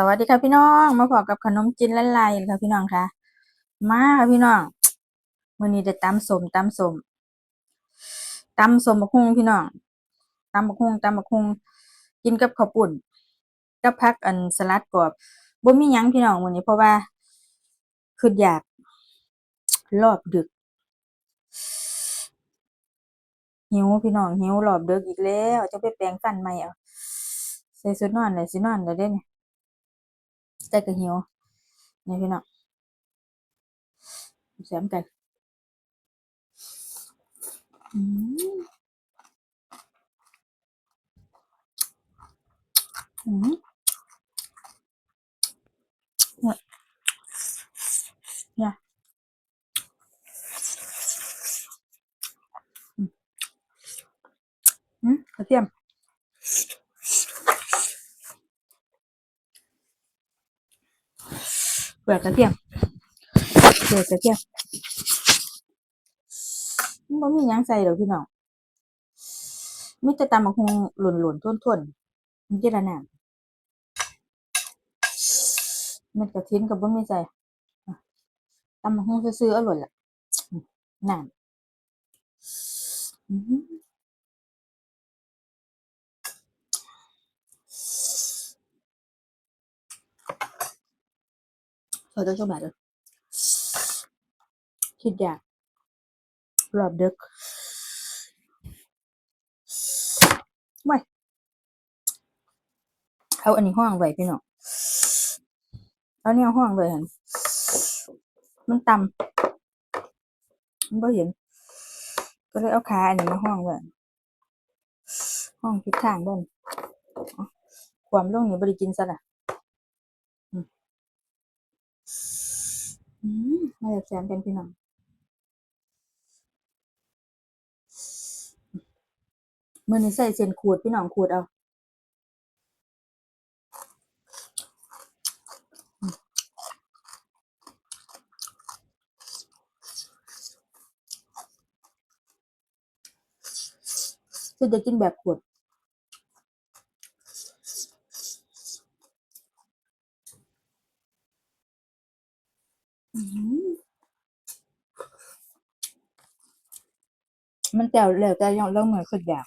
สวัสดีค่ะพี่น้องมาพบกับขนมจีนละลายค่ะพี่น้องค่ะ มาค่ะพี่น้องวันนี้จะตำสมตำสมตำสมบักฮุงพี่น้องตำบักฮุงตำบักฮุงกินกับข้าวปุ่นกับผักอันสลัดกรอบบ่มียังพี่น้องวันนี้เพราะว่าคืออยากรอบดึกหิวพี่น้องหิวรอบดึกอีกแล้วจะไปแปรงฟันใหม่เอาใส่ชุดนอนเลยสินอนแล้วเด้เนี่ย แต่ก็หิวนี่พี่น้องแซมกันอืมอืมเนี่ยเนี่ยอืมอืมกระเทียมเป ลือกระเทียมเปลือกกระเทียมมันบ่มียังใส่ดอกพี่น้องมีแต่ตำบักหุ่งหล่นๆท่วนๆมันจะละน้ำเม็ดกระทียมก็บ่มีใส่ตำบักหุ่งซื่อๆอาหล่นล่ะอืมน้ำอืมขอตัวชมหน่อยเด้อคิดอยากรอบดึกไม่เอาอันนี้ห้องไว้พี่น้องเอาเนี่ยห้องไว้หั่ นมันต่ำมันบ่เห็นก็เลยเอาขาอันนี้มาห้องไว้ห้องทิศทางบ่นความลงนี่บ่ได้กินซะล่ะอืมอื มมาจากแซมกันพี่น้องมื้อนี้ใส่เส้นขูดพี่น้องขูดเอาคือจะกินแบบขวด อืมมันแต่แล้วแต่ยังแล้วเหมือนคือยาก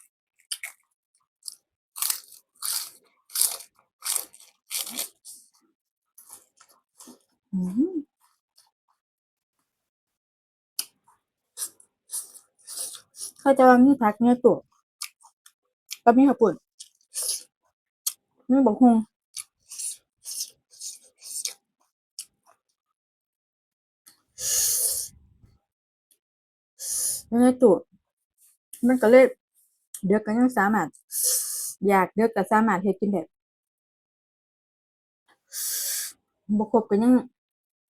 อืมเขาจะว่ามีผักเนื้อตัวก็มีข้าวปุ่นมีบักฮง เนื้อตัวมันก็เลยเด็กก็ยังสามารถ อยากเด็กก็สามารถเฮ็ดกินแด้บ่ครบก็ยัง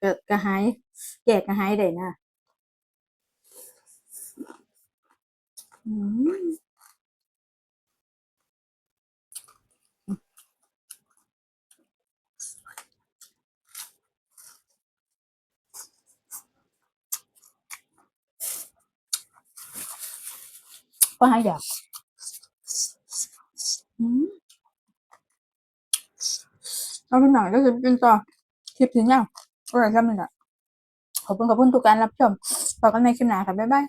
ก็ก็หายแก่ก็หายได้นะ อืม ก็หายอยากอืมเอาไปหน่อยก็คือกินต่อคลิปถึงยังโอ้ยครับนี่แหละขอบคุณขอบคุณทุกการรับชมต่อกันในคลิปหน้าค่ะ บ๊ายบาย